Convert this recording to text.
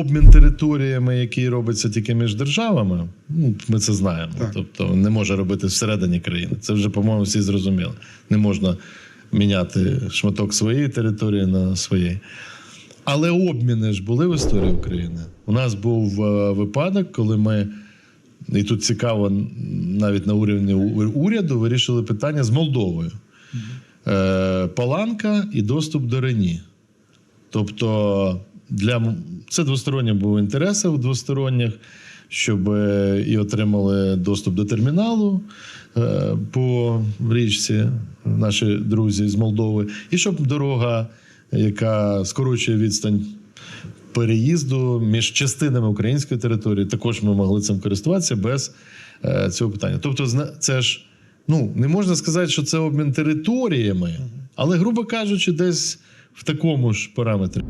обмін територіями, який робиться тільки між державами, ну, ми це знаємо. Так. Тобто не може робити всередині країни. Це вже, по-моєму, всі зрозуміли. Не можна міняти шматок своєї території на своєї. Але обміни ж були в історії України. У нас був е, випадок, коли ми, і тут цікаво, навіть на уровні уряду вирішили питання з Молдовою. Е, Паланка і доступ до Рені. Тобто для це двосторонні були інтереси у двосторонніх, щоб е, і отримали доступ до терміналу е, по річці, наші друзі з Молдови, і щоб дорога, яка скорочує відстань переїзду між частинами української території, також ми могли цим користуватися без е, цього питання. Тобто, це ж ну не можна сказати, що це обмін територіями, але, грубо кажучи, десь в такому ж параметрі.